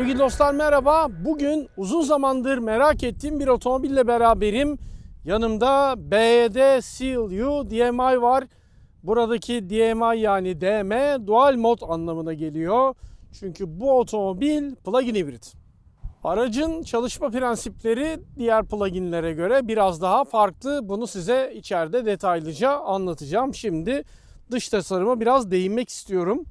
Sevgili dostlar merhaba. Bugün uzun zamandır merak ettiğim bir otomobille beraberim. Yanımda BYD Seal U DMI var. Buradaki DMI yani DM dual mod anlamına geliyor. Çünkü bu otomobil plug-in hibrit. Aracın çalışma prensipleri diğer pluginlere göre biraz daha farklı. Bunu size içeride detaylıca anlatacağım. Şimdi dış tasarıma biraz değinmek istiyorum.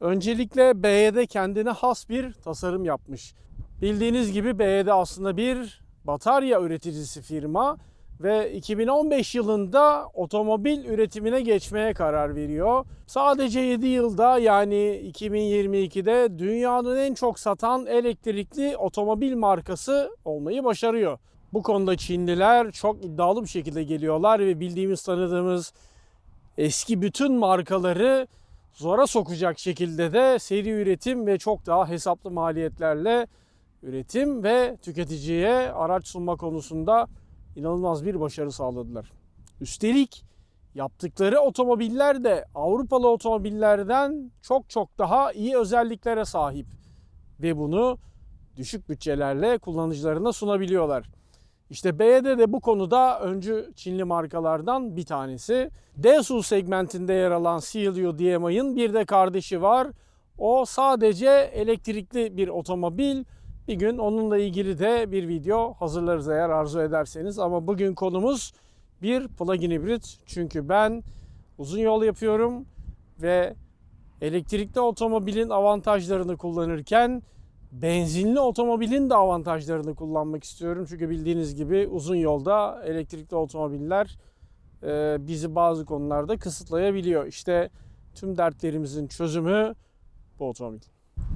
Öncelikle BYD kendine has bir tasarım yapmış. Bildiğiniz gibi BYD aslında bir batarya üreticisi firma ve 2015 yılında otomobil üretimine geçmeye karar veriyor. Sadece 7 yılda yani 2022'de dünyanın en çok satan elektrikli otomobil markası olmayı başarıyor. Bu konuda Çinliler çok iddialı bir şekilde geliyorlar ve bildiğimiz tanıdığımız eski bütün markaları zora sokacak şekilde de seri üretim ve çok daha hesaplı maliyetlerle üretim ve tüketiciye araç sunma konusunda inanılmaz bir başarı sağladılar. Üstelik yaptıkları otomobiller de Avrupalı otomobillerden çok çok daha iyi özelliklere sahip ve bunu düşük bütçelerle kullanıcılarına sunabiliyorlar. İşte BYD de bu konuda öncü Çinli markalardan bir tanesi. D-SUV segmentinde yer alan CLU DMI'ın bir de kardeşi var. O sadece elektrikli bir otomobil. Bir gün onunla ilgili de bir video hazırlarız eğer arzu ederseniz. Ama bugün konumuz bir plug-in hibrit. Çünkü ben uzun yol yapıyorum ve elektrikli otomobilin avantajlarını kullanırken benzinli otomobilin de avantajlarını kullanmak istiyorum. Çünkü bildiğiniz gibi uzun yolda elektrikli otomobiller e, bizi bazı konularda kısıtlayabiliyor. İşte tüm dertlerimizin çözümü bu otomobil.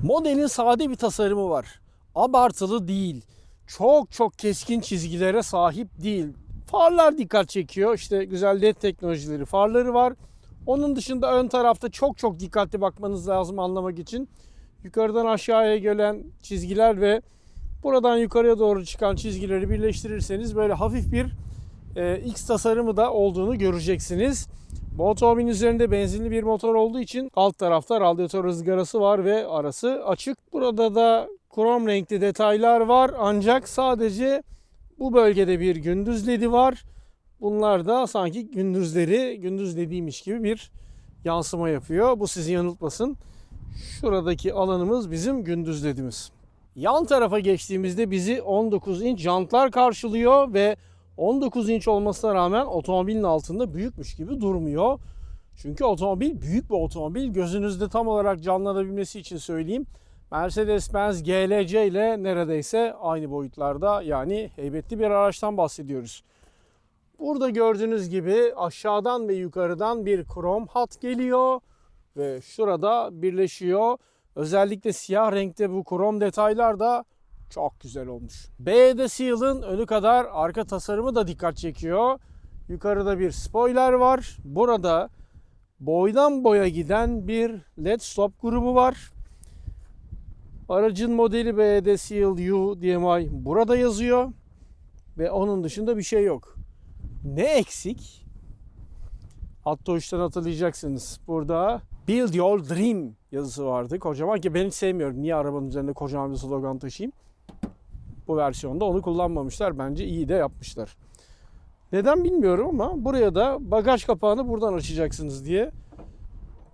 Modelin sade bir tasarımı var. Abartılı değil. Çok çok keskin çizgilere sahip değil. Farlar dikkat çekiyor. İşte güzel led teknolojileri farları var. Onun dışında ön tarafta çok çok dikkatli bakmanız lazım anlamak için yukarıdan aşağıya gelen çizgiler ve buradan yukarıya doğru çıkan çizgileri birleştirirseniz böyle hafif bir e, X tasarımı da olduğunu göreceksiniz. Bu otomobilin üzerinde benzinli bir motor olduğu için alt tarafta radyatör ızgarası var ve arası açık. Burada da krom renkli detaylar var ancak sadece bu bölgede bir gündüz ledi var. Bunlar da sanki gündüzleri gündüz lediymiş gibi bir yansıma yapıyor. Bu sizi yanıltmasın. Şuradaki alanımız bizim gündüz ledimiz. Yan tarafa geçtiğimizde bizi 19 inç jantlar karşılıyor ve 19 inç olmasına rağmen otomobilin altında büyükmüş gibi durmuyor. Çünkü otomobil büyük bir otomobil. Gözünüzde tam olarak canlanabilmesi için söyleyeyim. Mercedes-Benz GLC ile neredeyse aynı boyutlarda yani heybetli bir araçtan bahsediyoruz. Burada gördüğünüz gibi aşağıdan ve yukarıdan bir krom hat geliyor ve şurada birleşiyor. Özellikle siyah renkte bu krom detaylar da çok güzel olmuş. BYD Seal'ın önü kadar arka tasarımı da dikkat çekiyor. Yukarıda bir spoiler var. Burada boydan boya giden bir led stop grubu var. Aracın modeli BYD Seal U DMI burada yazıyor. Ve onun dışında bir şey yok. Ne eksik? Hatta uçtan hatırlayacaksınız. Burada Build Your Dream yazısı vardı. Kocaman ki ben hiç sevmiyorum. Niye arabanın üzerinde kocaman bir slogan taşıyayım? Bu versiyonda onu kullanmamışlar. Bence iyi de yapmışlar. Neden bilmiyorum ama buraya da bagaj kapağını buradan açacaksınız diye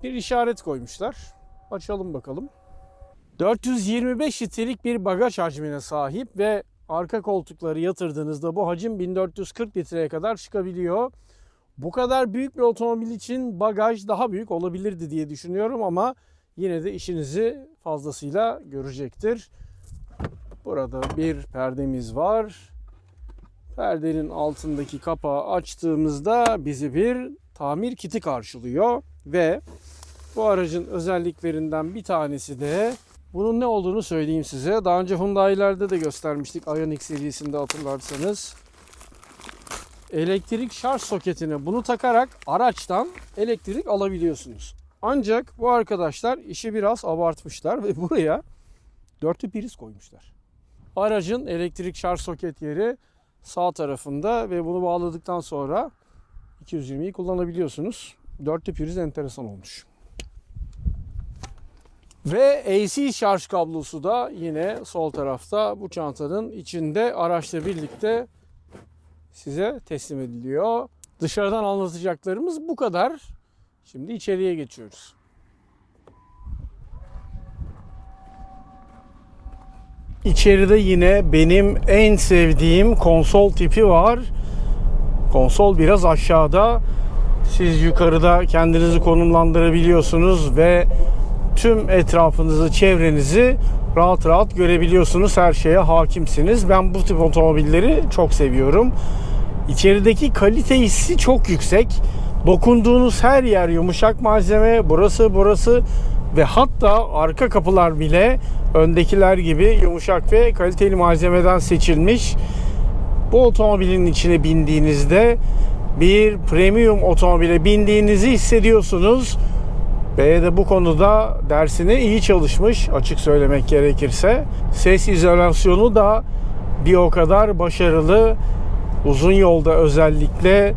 bir işaret koymuşlar. Açalım bakalım. 425 litrelik bir bagaj hacmine sahip ve arka koltukları yatırdığınızda bu hacim 1440 litreye kadar çıkabiliyor. Bu kadar büyük bir otomobil için bagaj daha büyük olabilirdi diye düşünüyorum ama yine de işinizi fazlasıyla görecektir. Burada bir perdemiz var. Perdenin altındaki kapağı açtığımızda bizi bir tamir kiti karşılıyor ve bu aracın özelliklerinden bir tanesi de bunun ne olduğunu söyleyeyim size. Daha önce Hyundai'lerde de göstermiştik Ioniq serisinde hatırlarsanız elektrik şarj soketine bunu takarak araçtan elektrik alabiliyorsunuz. Ancak bu arkadaşlar işi biraz abartmışlar ve buraya dörtlü priz koymuşlar. Aracın elektrik şarj soket yeri sağ tarafında ve bunu bağladıktan sonra 220'yi kullanabiliyorsunuz. Dörtlü priz enteresan olmuş. Ve AC şarj kablosu da yine sol tarafta bu çantanın içinde araçla birlikte size teslim ediliyor. Dışarıdan anlatacaklarımız bu kadar. Şimdi içeriye geçiyoruz. İçeride yine benim en sevdiğim konsol tipi var. Konsol biraz aşağıda. Siz yukarıda kendinizi konumlandırabiliyorsunuz ve tüm etrafınızı, çevrenizi rahat rahat görebiliyorsunuz. Her şeye hakimsiniz. Ben bu tip otomobilleri çok seviyorum. İçerideki kalite hissi çok yüksek. Dokunduğunuz her yer yumuşak malzeme. Burası burası ve hatta arka kapılar bile öndekiler gibi yumuşak ve kaliteli malzemeden seçilmiş. Bu otomobilin içine bindiğinizde bir premium otomobile bindiğinizi hissediyorsunuz. Ve de bu konuda dersine iyi çalışmış açık söylemek gerekirse. Ses izolasyonu da bir o kadar başarılı. Uzun yolda özellikle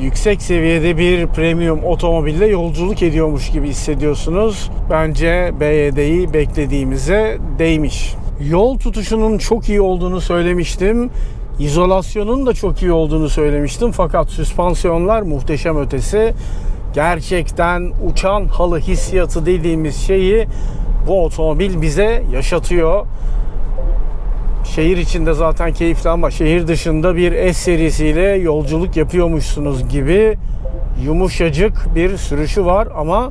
yüksek seviyede bir premium otomobille yolculuk ediyormuş gibi hissediyorsunuz. Bence BYD'yi beklediğimize değmiş. Yol tutuşunun çok iyi olduğunu söylemiştim. İzolasyonun da çok iyi olduğunu söylemiştim. Fakat süspansiyonlar muhteşem ötesi. Gerçekten uçan halı hissiyatı dediğimiz şeyi bu otomobil bize yaşatıyor. Şehir içinde zaten keyifli ama şehir dışında bir S serisiyle yolculuk yapıyormuşsunuz gibi yumuşacık bir sürüşü var ama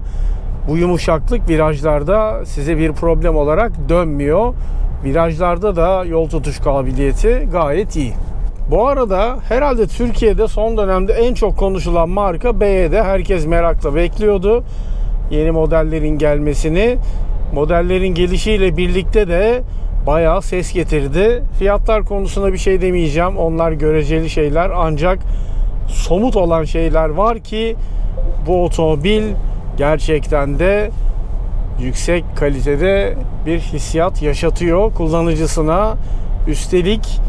bu yumuşaklık virajlarda size bir problem olarak dönmüyor. Virajlarda da yol tutuş kabiliyeti gayet iyi. Bu arada herhalde Türkiye'de son dönemde en çok konuşulan marka BYD. Herkes merakla bekliyordu yeni modellerin gelmesini. Modellerin gelişiyle birlikte de bayağı ses getirdi. Fiyatlar konusunda bir şey demeyeceğim. Onlar göreceli şeyler ancak somut olan şeyler var ki bu otomobil gerçekten de yüksek kalitede bir hissiyat yaşatıyor kullanıcısına. Üstelik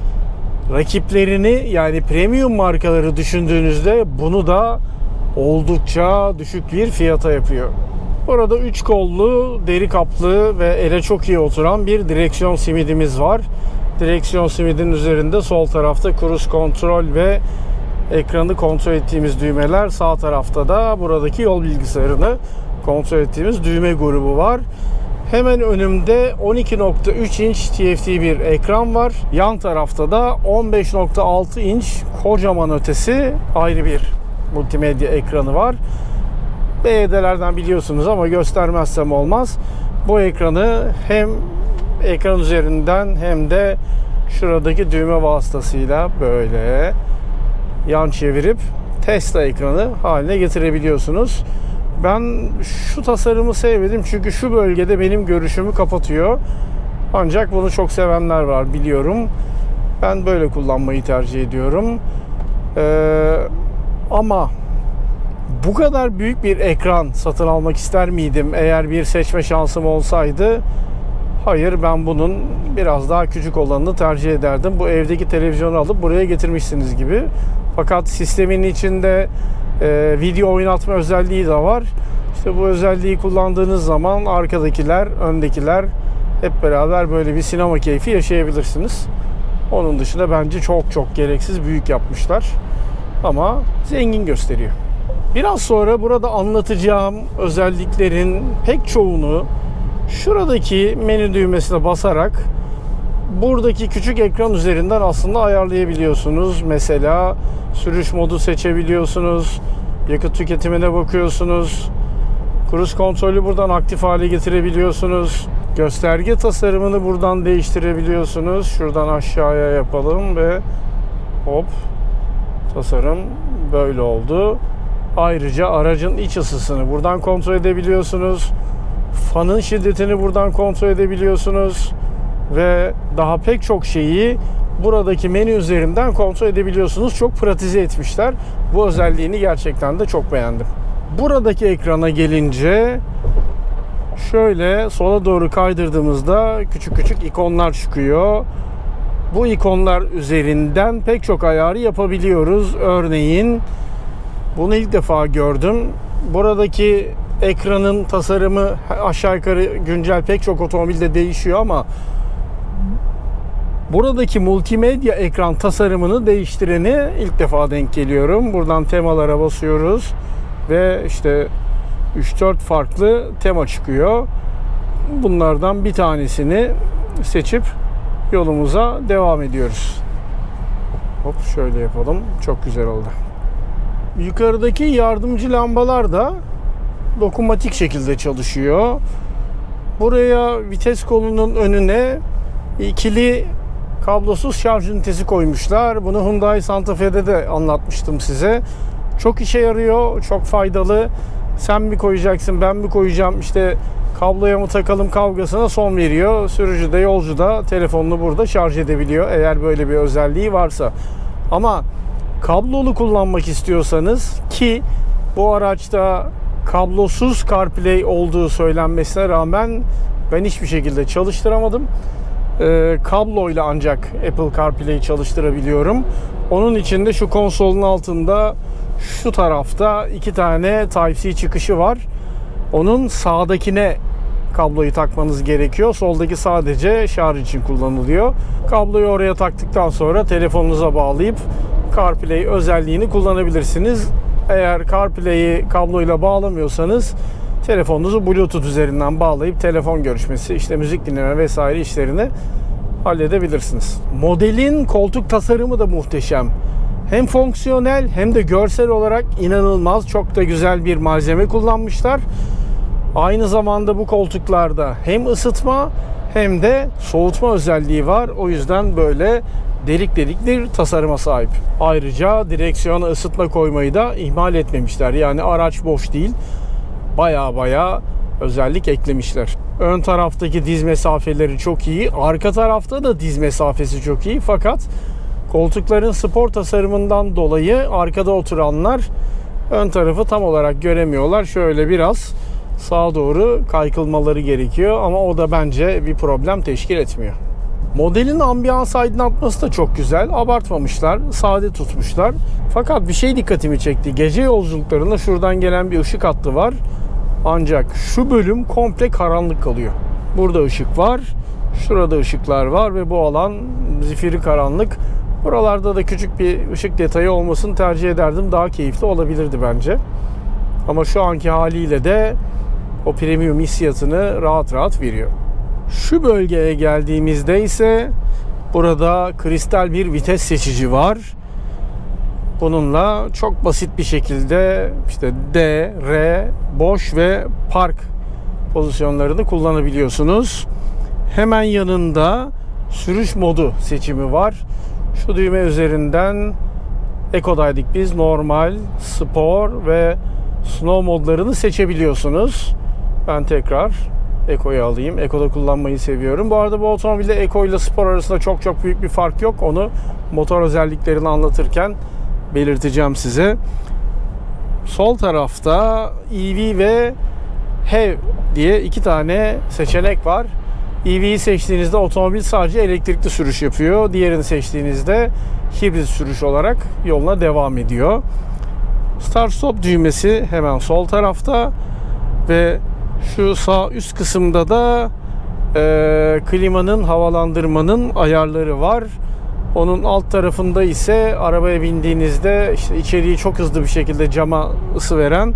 rakiplerini yani premium markaları düşündüğünüzde bunu da oldukça düşük bir fiyata yapıyor. Burada 3 kollu, deri kaplı ve ele çok iyi oturan bir direksiyon simidimiz var. Direksiyon simidin üzerinde sol tarafta cruise kontrol ve ekranı kontrol ettiğimiz düğmeler. Sağ tarafta da buradaki yol bilgisayarını kontrol ettiğimiz düğme grubu var. Hemen önümde 12.3 inç TFT bir ekran var. Yan tarafta da 15.6 inç kocaman ötesi ayrı bir multimedya ekranı var. BYD'lerden biliyorsunuz ama göstermezsem olmaz. Bu ekranı hem ekran üzerinden hem de şuradaki düğme vasıtasıyla böyle yan çevirip Tesla ekranı haline getirebiliyorsunuz. Ben şu tasarımı sevmedim çünkü şu bölgede benim görüşümü kapatıyor. Ancak bunu çok sevenler var biliyorum. Ben böyle kullanmayı tercih ediyorum. Ee, ama bu kadar büyük bir ekran satın almak ister miydim eğer bir seçme şansım olsaydı? Hayır ben bunun biraz daha küçük olanını tercih ederdim. Bu evdeki televizyonu alıp buraya getirmişsiniz gibi. Fakat sistemin içinde e, video oynatma özelliği de var. İşte bu özelliği kullandığınız zaman arkadakiler, öndekiler hep beraber böyle bir sinema keyfi yaşayabilirsiniz. Onun dışında bence çok çok gereksiz büyük yapmışlar. Ama zengin gösteriyor. Biraz sonra burada anlatacağım özelliklerin pek çoğunu şuradaki menü düğmesine basarak buradaki küçük ekran üzerinden aslında ayarlayabiliyorsunuz. Mesela sürüş modu seçebiliyorsunuz. Yakıt tüketimine bakıyorsunuz. Cruise kontrolü buradan aktif hale getirebiliyorsunuz. Gösterge tasarımını buradan değiştirebiliyorsunuz. Şuradan aşağıya yapalım ve hop tasarım böyle oldu. Ayrıca aracın iç ısısını buradan kontrol edebiliyorsunuz. Fanın şiddetini buradan kontrol edebiliyorsunuz ve daha pek çok şeyi buradaki menü üzerinden kontrol edebiliyorsunuz. Çok pratize etmişler. Bu özelliğini gerçekten de çok beğendim. Buradaki ekrana gelince şöyle sola doğru kaydırdığımızda küçük küçük ikonlar çıkıyor. Bu ikonlar üzerinden pek çok ayarı yapabiliyoruz. Örneğin bunu ilk defa gördüm. Buradaki ekranın tasarımı aşağı yukarı güncel pek çok otomobilde değişiyor ama buradaki multimedya ekran tasarımını değiştireni ilk defa denk geliyorum. Buradan temalara basıyoruz ve işte 3-4 farklı tema çıkıyor. Bunlardan bir tanesini seçip yolumuza devam ediyoruz. Hop şöyle yapalım. Çok güzel oldu. Yukarıdaki yardımcı lambalar da dokunmatik şekilde çalışıyor. Buraya vites kolunun önüne ikili kablosuz şarj ünitesi koymuşlar. Bunu Hyundai Santa Fe'de de anlatmıştım size. Çok işe yarıyor, çok faydalı. Sen mi koyacaksın, ben mi koyacağım işte kabloya mı takalım kavgasına son veriyor. Sürücü de yolcu da telefonunu burada şarj edebiliyor eğer böyle bir özelliği varsa. Ama kablolu kullanmak istiyorsanız ki bu araçta kablosuz CarPlay olduğu söylenmesine rağmen ben hiçbir şekilde çalıştıramadım. Ee, kabloyla ancak Apple CarPlay'i çalıştırabiliyorum. Onun için de şu konsolun altında şu tarafta iki tane Type-C çıkışı var. Onun sağdakine kabloyu takmanız gerekiyor. Soldaki sadece şarj için kullanılıyor. Kabloyu oraya taktıktan sonra telefonunuza bağlayıp CarPlay özelliğini kullanabilirsiniz. Eğer CarPlay'i kabloyla bağlamıyorsanız telefonunuzu Bluetooth üzerinden bağlayıp telefon görüşmesi, işte müzik dinleme vesaire işlerini halledebilirsiniz. Modelin koltuk tasarımı da muhteşem. Hem fonksiyonel hem de görsel olarak inanılmaz çok da güzel bir malzeme kullanmışlar. Aynı zamanda bu koltuklarda hem ısıtma hem de soğutma özelliği var. O yüzden böyle delik delik bir tasarıma sahip. Ayrıca direksiyona ısıtma koymayı da ihmal etmemişler. Yani araç boş değil. Baya baya özellik eklemişler. Ön taraftaki diz mesafeleri çok iyi. Arka tarafta da diz mesafesi çok iyi. Fakat koltukların spor tasarımından dolayı arkada oturanlar ön tarafı tam olarak göremiyorlar. Şöyle biraz sağa doğru kaykılmaları gerekiyor ama o da bence bir problem teşkil etmiyor. Modelin ambiyans aydınlatması da çok güzel. Abartmamışlar, sade tutmuşlar. Fakat bir şey dikkatimi çekti. Gece yolculuklarında şuradan gelen bir ışık hattı var. Ancak şu bölüm komple karanlık kalıyor. Burada ışık var. Şurada ışıklar var ve bu alan zifiri karanlık. Buralarda da küçük bir ışık detayı olmasını tercih ederdim. Daha keyifli olabilirdi bence. Ama şu anki haliyle de o premium hissiyatını rahat rahat veriyor. Şu bölgeye geldiğimizde ise burada kristal bir vites seçici var. Bununla çok basit bir şekilde işte D, R, boş ve park pozisyonlarını kullanabiliyorsunuz. Hemen yanında sürüş modu seçimi var. Şu düğme üzerinden Eco'daydık biz. Normal, spor ve snow modlarını seçebiliyorsunuz. Ben tekrar Eco'yu alayım. Eco'da kullanmayı seviyorum. Bu arada bu otomobilde Eco ile spor arasında çok çok büyük bir fark yok. Onu motor özelliklerini anlatırken belirteceğim size. Sol tarafta EV ve HEV diye iki tane seçenek var. EV'yi seçtiğinizde otomobil sadece elektrikli sürüş yapıyor. Diğerini seçtiğinizde hibrit sürüş olarak yoluna devam ediyor. Start stop düğmesi hemen sol tarafta ve şu sağ üst kısımda da e, klimanın havalandırmanın ayarları var. Onun alt tarafında ise arabaya bindiğinizde işte içeriği çok hızlı bir şekilde cama ısı veren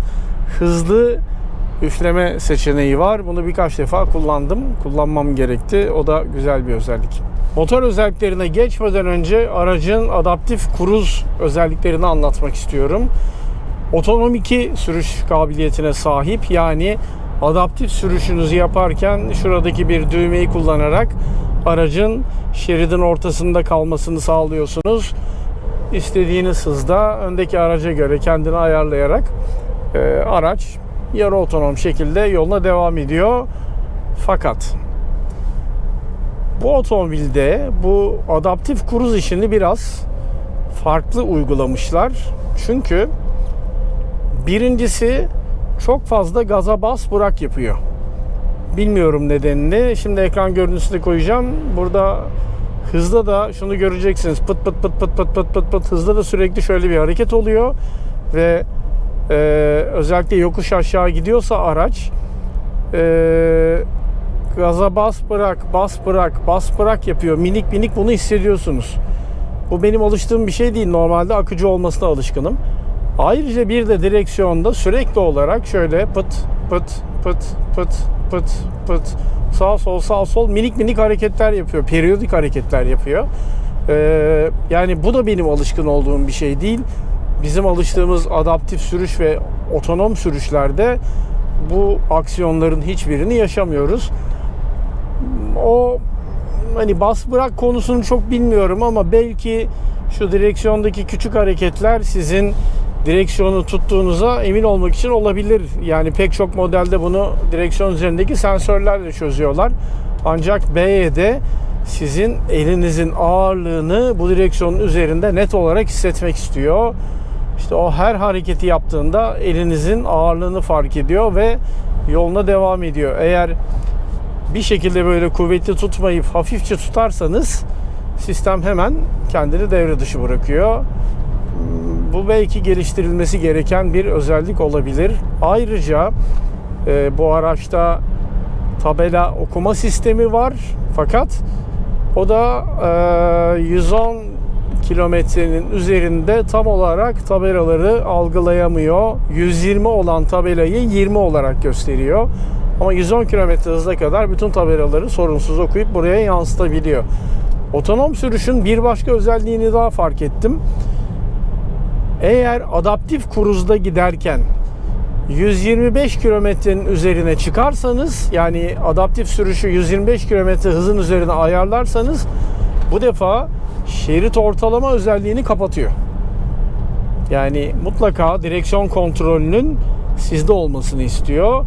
hızlı üfleme seçeneği var. Bunu birkaç defa kullandım. Kullanmam gerekti. O da güzel bir özellik. Motor özelliklerine geçmeden önce aracın adaptif kruz özelliklerini anlatmak istiyorum. Otonom 2 sürüş kabiliyetine sahip. Yani adaptif sürüşünüzü yaparken şuradaki bir düğmeyi kullanarak aracın şeridin ortasında kalmasını sağlıyorsunuz. İstediğiniz hızda öndeki araca göre kendini ayarlayarak e, araç yarı otonom şekilde yoluna devam ediyor. Fakat bu otomobilde bu adaptif kruz işini biraz farklı uygulamışlar. Çünkü birincisi çok fazla gaza bas bırak yapıyor. Bilmiyorum nedenini. Şimdi ekran görüntüsü de koyacağım. Burada hızda da şunu göreceksiniz. Pıt pıt pıt pıt pıt pıt pıt pıt hızda da sürekli şöyle bir hareket oluyor ve Ee, özellikle yokuş aşağı gidiyorsa araç ee, gaza bas bırak, bas bırak, bas bırak yapıyor. Minik minik bunu hissediyorsunuz. Bu benim alıştığım bir şey değil. Normalde akıcı olmasına alışkınım. Ayrıca bir de direksiyonda sürekli olarak şöyle pıt pıt pıt pıt pıt pıt sağ sol sağ sol minik minik hareketler yapıyor. Periyodik hareketler yapıyor. Ee, yani bu da benim alışkın olduğum bir şey değil. Bizim alıştığımız adaptif sürüş ve otonom sürüşlerde bu aksiyonların hiçbirini yaşamıyoruz. O hani bas bırak konusunu çok bilmiyorum ama belki şu direksiyondaki küçük hareketler sizin direksiyonu tuttuğunuza emin olmak için olabilir. Yani pek çok modelde bunu direksiyon üzerindeki sensörlerle çözüyorlar. Ancak BYD sizin elinizin ağırlığını bu direksiyonun üzerinde net olarak hissetmek istiyor. İşte o her hareketi yaptığında elinizin ağırlığını fark ediyor ve yoluna devam ediyor. Eğer bir şekilde böyle kuvvetli tutmayıp hafifçe tutarsanız sistem hemen kendini devre dışı bırakıyor. Bu belki geliştirilmesi gereken bir özellik olabilir. Ayrıca e, bu araçta tabela okuma sistemi var. Fakat o da e, 110 kilometrenin üzerinde tam olarak tabelaları algılayamıyor. 120 olan tabelayı 20 olarak gösteriyor. Ama 110 kilometre hıza kadar bütün tabelaları sorunsuz okuyup buraya yansıtabiliyor. Otonom sürüşün bir başka özelliğini daha fark ettim. Eğer adaptif kruzda giderken 125 kilometrenin üzerine çıkarsanız yani adaptif sürüşü 125 kilometre hızın üzerine ayarlarsanız bu defa şerit ortalama özelliğini kapatıyor. Yani mutlaka direksiyon kontrolünün sizde olmasını istiyor.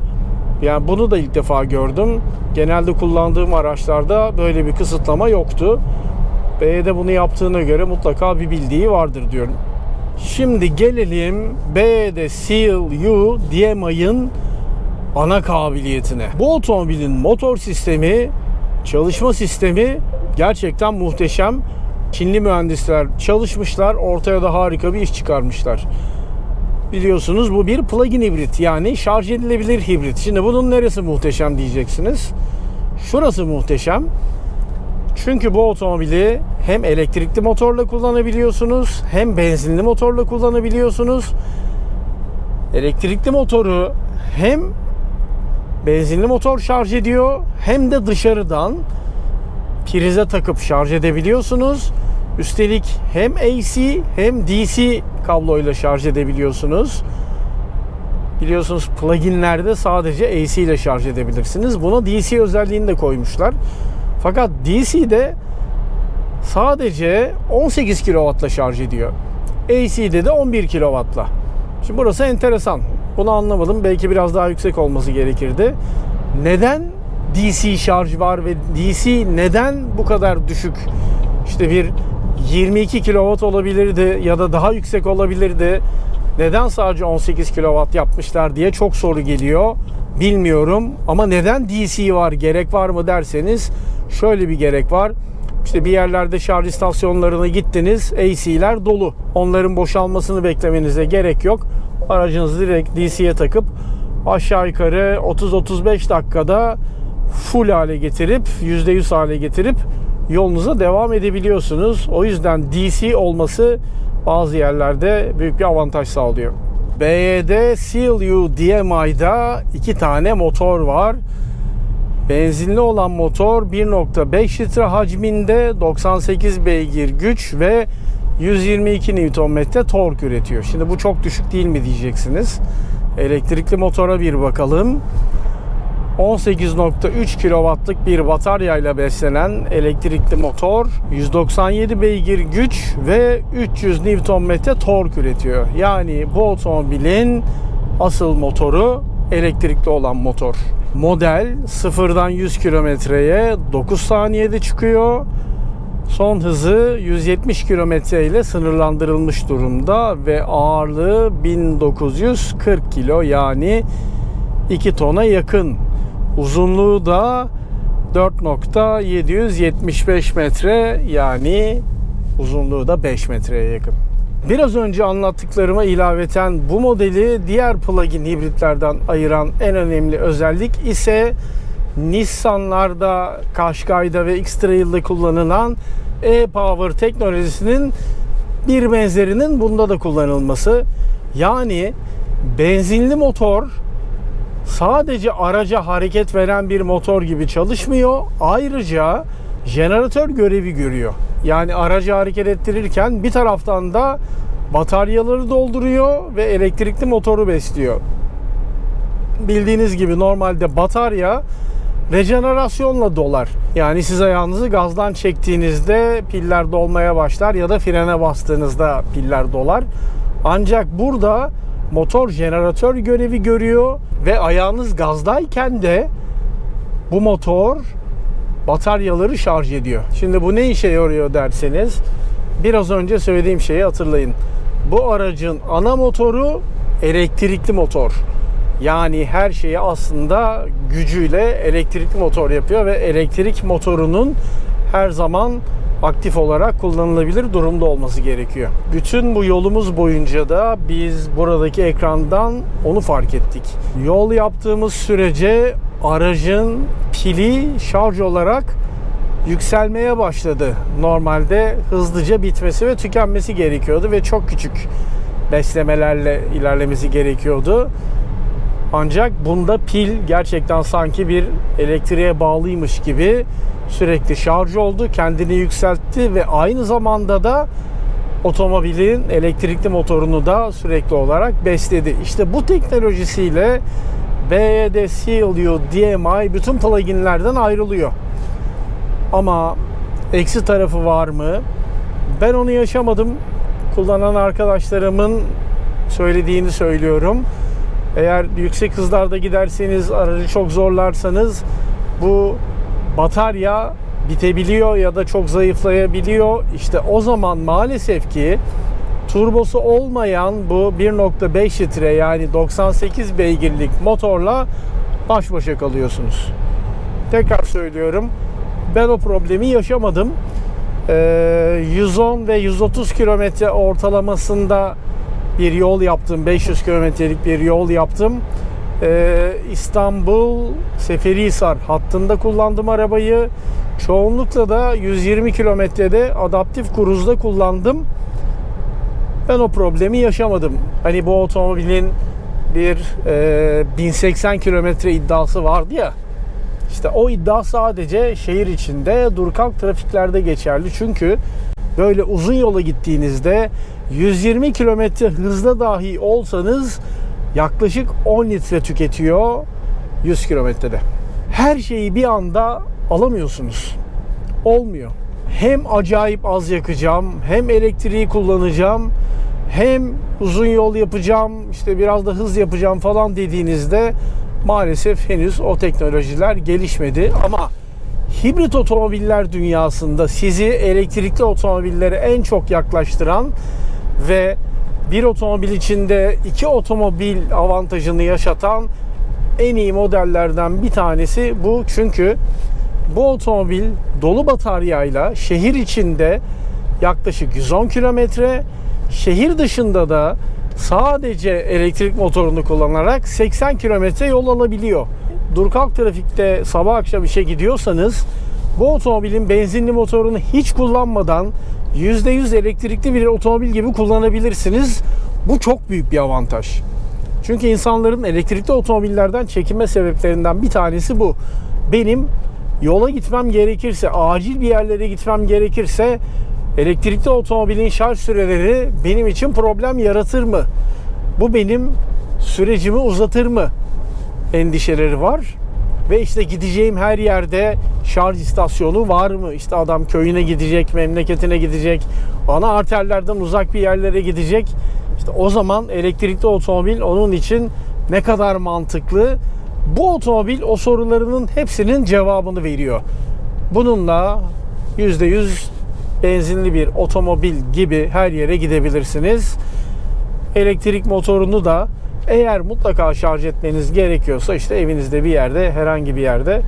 Yani bunu da ilk defa gördüm. Genelde kullandığım araçlarda böyle bir kısıtlama yoktu. B'de bunu yaptığına göre mutlaka bir bildiği vardır diyorum. Şimdi gelelim B'de Seal U DMI'ın ana kabiliyetine. Bu otomobilin motor sistemi, çalışma sistemi gerçekten muhteşem. Çinli mühendisler çalışmışlar, ortaya da harika bir iş çıkarmışlar. Biliyorsunuz bu bir plug-in hibrit yani şarj edilebilir hibrit. Şimdi bunun neresi muhteşem diyeceksiniz. Şurası muhteşem. Çünkü bu otomobili hem elektrikli motorla kullanabiliyorsunuz hem benzinli motorla kullanabiliyorsunuz. Elektrikli motoru hem benzinli motor şarj ediyor hem de dışarıdan prize takıp şarj edebiliyorsunuz. Üstelik hem AC hem DC kabloyla şarj edebiliyorsunuz. Biliyorsunuz pluginlerde sadece AC ile şarj edebilirsiniz. Buna DC özelliğini de koymuşlar. Fakat DC'de sadece 18 kW'la şarj ediyor. AC'de de 11 kW'la. Şimdi burası enteresan. Bunu anlamadım. Belki biraz daha yüksek olması gerekirdi. Neden DC şarj var ve DC neden bu kadar düşük? İşte bir 22 kW olabilirdi ya da daha yüksek olabilirdi. Neden sadece 18 kW yapmışlar diye çok soru geliyor. Bilmiyorum ama neden DC var gerek var mı derseniz şöyle bir gerek var. İşte bir yerlerde şarj istasyonlarına gittiniz AC'ler dolu. Onların boşalmasını beklemenize gerek yok. Aracınızı direkt DC'ye takıp aşağı yukarı 30-35 dakikada full hale getirip %100 hale getirip yolunuza devam edebiliyorsunuz. O yüzden DC olması bazı yerlerde büyük bir avantaj sağlıyor. BYD Seal DMI'da iki tane motor var. Benzinli olan motor 1.5 litre hacminde 98 beygir güç ve 122 Nm tork üretiyor. Şimdi bu çok düşük değil mi diyeceksiniz. Elektrikli motora bir bakalım. 18.3 kW'lık bir bataryayla beslenen elektrikli motor 197 beygir güç ve 300 Nm tork üretiyor. Yani bu otomobilin asıl motoru elektrikli olan motor. Model sıfırdan 100 kilometreye 9 saniyede çıkıyor. Son hızı 170 km ile sınırlandırılmış durumda ve ağırlığı 1940 kilo yani 2 tona yakın. Uzunluğu da 4.775 metre yani uzunluğu da 5 metreye yakın. Biraz önce anlattıklarıma ilaveten bu modeli diğer plug-in hibritlerden ayıran en önemli özellik ise Nissan'larda, Qashqai'da ve X-Trail'de kullanılan e-Power teknolojisinin bir benzerinin bunda da kullanılması. Yani benzinli motor sadece araca hareket veren bir motor gibi çalışmıyor. Ayrıca jeneratör görevi görüyor. Yani aracı hareket ettirirken bir taraftan da bataryaları dolduruyor ve elektrikli motoru besliyor. Bildiğiniz gibi normalde batarya rejenerasyonla dolar. Yani siz ayağınızı gazdan çektiğinizde piller dolmaya başlar ya da frene bastığınızda piller dolar. Ancak burada motor jeneratör görevi görüyor ve ayağınız gazdayken de bu motor bataryaları şarj ediyor. Şimdi bu ne işe yarıyor derseniz biraz önce söylediğim şeyi hatırlayın. Bu aracın ana motoru elektrikli motor. Yani her şeyi aslında gücüyle elektrikli motor yapıyor ve elektrik motorunun her zaman aktif olarak kullanılabilir durumda olması gerekiyor. Bütün bu yolumuz boyunca da biz buradaki ekrandan onu fark ettik. Yol yaptığımız sürece aracın pili şarj olarak yükselmeye başladı. Normalde hızlıca bitmesi ve tükenmesi gerekiyordu ve çok küçük beslemelerle ilerlemesi gerekiyordu. Ancak bunda pil gerçekten sanki bir elektriğe bağlıymış gibi sürekli şarj oldu, kendini yükseltti ve aynı zamanda da otomobilin elektrikli motorunu da sürekli olarak besledi. İşte bu teknolojisiyle BYD CLU DMI bütün pluginlerden ayrılıyor. Ama eksi tarafı var mı? Ben onu yaşamadım. Kullanan arkadaşlarımın söylediğini söylüyorum. Eğer yüksek hızlarda giderseniz, aracı çok zorlarsanız bu batarya bitebiliyor ya da çok zayıflayabiliyor. İşte o zaman maalesef ki turbosu olmayan bu 1.5 litre yani 98 beygirlik motorla baş başa kalıyorsunuz. Tekrar söylüyorum. Ben o problemi yaşamadım. Ee, 110 ve 130 kilometre ortalamasında bir yol yaptım. 500 kilometrelik bir yol yaptım. Ee, İstanbul Seferihisar hattında kullandım arabayı. Çoğunlukla da 120 kilometrede adaptif kruzda kullandım. Ben o problemi yaşamadım. Hani bu otomobilin bir e, 1080 kilometre iddiası vardı ya. İşte o iddia sadece şehir içinde dur kalk trafiklerde geçerli. Çünkü böyle uzun yola gittiğinizde 120 kilometre hızla dahi olsanız yaklaşık 10 litre tüketiyor 100 kilometrede. Her şeyi bir anda alamıyorsunuz. Olmuyor. Hem acayip az yakacağım, hem elektriği kullanacağım, hem uzun yol yapacağım, işte biraz da hız yapacağım falan dediğinizde maalesef henüz o teknolojiler gelişmedi ama hibrit otomobiller dünyasında sizi elektrikli otomobillere en çok yaklaştıran ve bir otomobil içinde iki otomobil avantajını yaşatan en iyi modellerden bir tanesi bu. Çünkü bu otomobil dolu bataryayla şehir içinde yaklaşık 110 kilometre, şehir dışında da sadece elektrik motorunu kullanarak 80 kilometre yol alabiliyor. Dur kalk trafikte sabah akşam işe gidiyorsanız bu otomobilin benzinli motorunu hiç kullanmadan %100 elektrikli bir otomobil gibi kullanabilirsiniz. Bu çok büyük bir avantaj. Çünkü insanların elektrikli otomobillerden çekinme sebeplerinden bir tanesi bu. Benim yola gitmem gerekirse, acil bir yerlere gitmem gerekirse elektrikli otomobilin şarj süreleri benim için problem yaratır mı? Bu benim sürecimi uzatır mı? Endişeleri var. Ve işte gideceğim her yerde şarj istasyonu var mı? İşte adam köyüne gidecek, memleketine gidecek, ana arterlerden uzak bir yerlere gidecek. İşte o zaman elektrikli otomobil onun için ne kadar mantıklı? Bu otomobil o sorularının hepsinin cevabını veriyor. Bununla %100 benzinli bir otomobil gibi her yere gidebilirsiniz. Elektrik motorunu da eğer mutlaka şarj etmeniz gerekiyorsa işte evinizde bir yerde herhangi bir yerde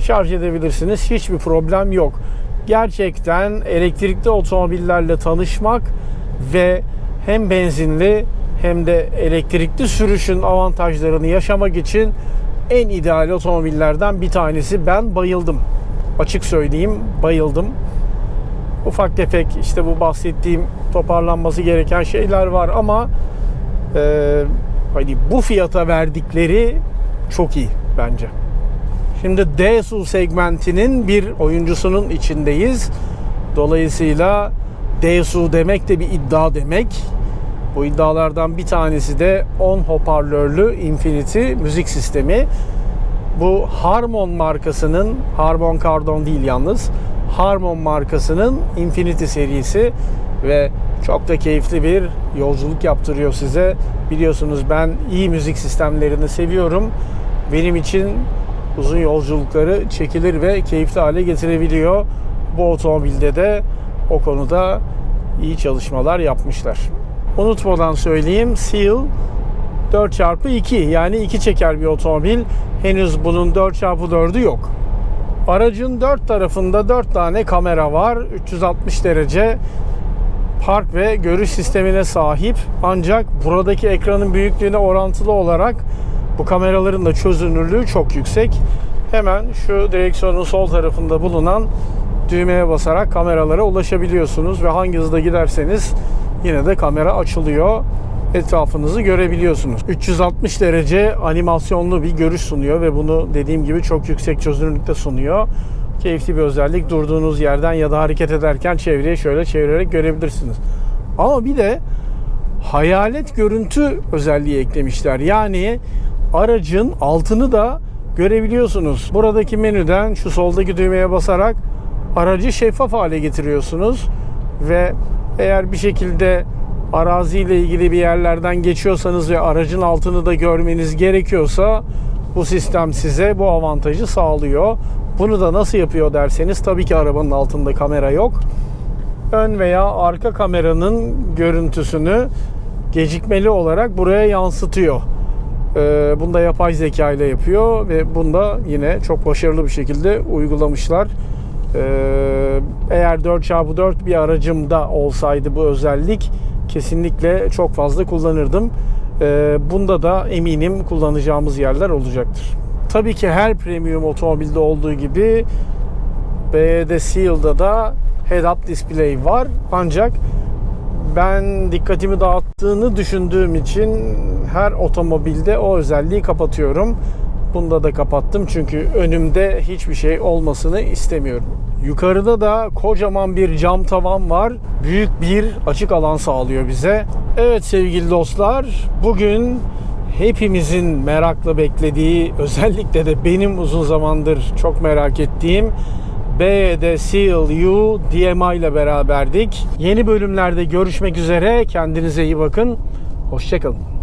şarj edebilirsiniz. Hiçbir problem yok. Gerçekten elektrikli otomobillerle tanışmak ve hem benzinli hem de elektrikli sürüşün avantajlarını yaşamak için en ideal otomobillerden bir tanesi. Ben bayıldım. Açık söyleyeyim bayıldım. Ufak tefek işte bu bahsettiğim toparlanması gereken şeyler var ama e, hani bu fiyata verdikleri çok iyi bence. Şimdi D SUV segmentinin bir oyuncusunun içindeyiz. Dolayısıyla D SUV demek de bir iddia demek. Bu iddialardan bir tanesi de 10 hoparlörlü Infinity müzik sistemi. Bu Harman markasının, Harman Kardon değil yalnız, Harman markasının Infinity serisi ve çok da keyifli bir yolculuk yaptırıyor size. Biliyorsunuz ben iyi müzik sistemlerini seviyorum. Benim için uzun yolculukları çekilir ve keyifli hale getirebiliyor. Bu otomobilde de o konuda iyi çalışmalar yapmışlar. Unutmadan söyleyeyim Seal 4x2 yani iki çeker bir otomobil. Henüz bunun 4x4'ü yok. Aracın dört tarafında 4 tane kamera var. 360 derece park ve görüş sistemine sahip. Ancak buradaki ekranın büyüklüğüne orantılı olarak bu kameraların da çözünürlüğü çok yüksek. Hemen şu direksiyonun sol tarafında bulunan düğmeye basarak kameralara ulaşabiliyorsunuz ve hangi hızda giderseniz yine de kamera açılıyor. Etrafınızı görebiliyorsunuz. 360 derece animasyonlu bir görüş sunuyor ve bunu dediğim gibi çok yüksek çözünürlükte sunuyor. Keyifli bir özellik. Durduğunuz yerden ya da hareket ederken çevreye şöyle çevirerek görebilirsiniz. Ama bir de hayalet görüntü özelliği eklemişler. Yani aracın altını da görebiliyorsunuz. Buradaki menüden şu soldaki düğmeye basarak aracı şeffaf hale getiriyorsunuz ve eğer bir şekilde araziyle ilgili bir yerlerden geçiyorsanız ve aracın altını da görmeniz gerekiyorsa bu sistem size bu avantajı sağlıyor. Bunu da nasıl yapıyor derseniz tabii ki arabanın altında kamera yok. Ön veya arka kameranın görüntüsünü gecikmeli olarak buraya yansıtıyor. Ee, Bunu da yapay zeka ile yapıyor ve bunda yine çok başarılı bir şekilde uygulamışlar. Ee, Eğer 4x4 bir aracımda olsaydı bu özellik kesinlikle çok fazla kullanırdım. Ee, Bunda da eminim kullanacağımız yerler olacaktır. Tabii ki her premium otomobilde olduğu gibi BYD Seal'da da head-up display var. Ancak ben dikkatimi dağıttığını düşündüğüm için her otomobilde o özelliği kapatıyorum. Bunda da kapattım çünkü önümde hiçbir şey olmasını istemiyorum. Yukarıda da kocaman bir cam tavan var. Büyük bir açık alan sağlıyor bize. Evet sevgili dostlar, bugün hepimizin merakla beklediği, özellikle de benim uzun zamandır çok merak ettiğim BYD Seal U DMI ile beraberdik. Yeni bölümlerde görüşmek üzere. Kendinize iyi bakın. Hoşçakalın.